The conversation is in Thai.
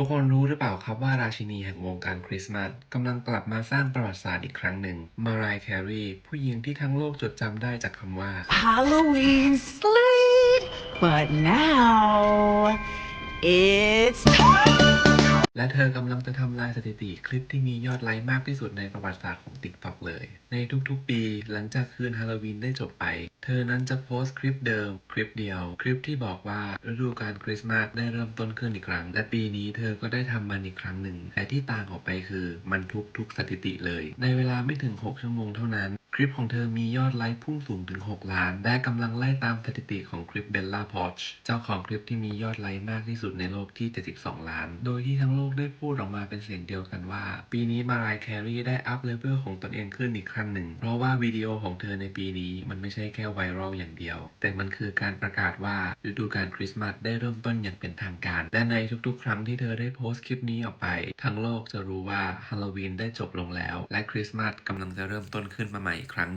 ทุกคนรู้หรือเปล่าครับว่าราชินีแห่งวงการคริสต์มาสกำลังกลับมาสร้างประวัติศาสตร์อีกครั้งหนึ่ง มารายแครีผู้หญิงที่ทั้งโลกจดจำได้จากคำว่า Halloween slate. But now it's time. และเธอกำลังจะทำลายสถิติคลิปที่มียอดไลค์มากที่สุดในประวัติศาสตร์ของ TikTok เลย ในทุกๆ ปีหลังจากคืนฮาโลวีนได้จบไป เธอนั้นจะโพสต์คลิปเดิม คลิปเดียว คลิปที่บอกว่าฤดูกาลคริสต์มาสได้เริ่มต้นขึ้นอีกครั้ง และปีนี้เธอก็ได้ทำมันอีกครั้งหนึ่งแต่ที่ต่างออกไปคือมันทุบทุกสถิติเลย ในเวลาไม่ถึง 6 ชั่วโมงเท่านั้น ลิปของเธอมียอดไลค์พุ่งสูงถึง 6 ล้าน และกำลังไล่ตามสถิติของคลิปเบลล่าพอชเจ้าของคลิปที่มียอดไลค์มากที่สุดในโลกที่ 72 ล้าน โดยที่ทั้งโลกได้พูดออกมาเป็นเสียงเดียวกันว่า ปีนี้มารายแครีได้อัพเลเวลของตนเองขึ้นอีกขั้นหนึ่ง เพราะว่าวิดีโอของเธอในปีนี้มันไม่ใช่แค่ไวรัลอย่างเดียว แต่มันคือการประกาศว่าฤดูกาลคริสต์มาสได้เริ่มต้นอย่างเป็นทางการ และในทุกๆ ครั้งที่เธอได้โพสต์คลิปนี้ออกไป ทั้งโลกจะรู้ว่าฮาโลวีนได้จบลงแล้ว และคริสต์มาสกำลังจะเริ่มต้นขึ้นมาใหม่อีกครั้งหนึ่ง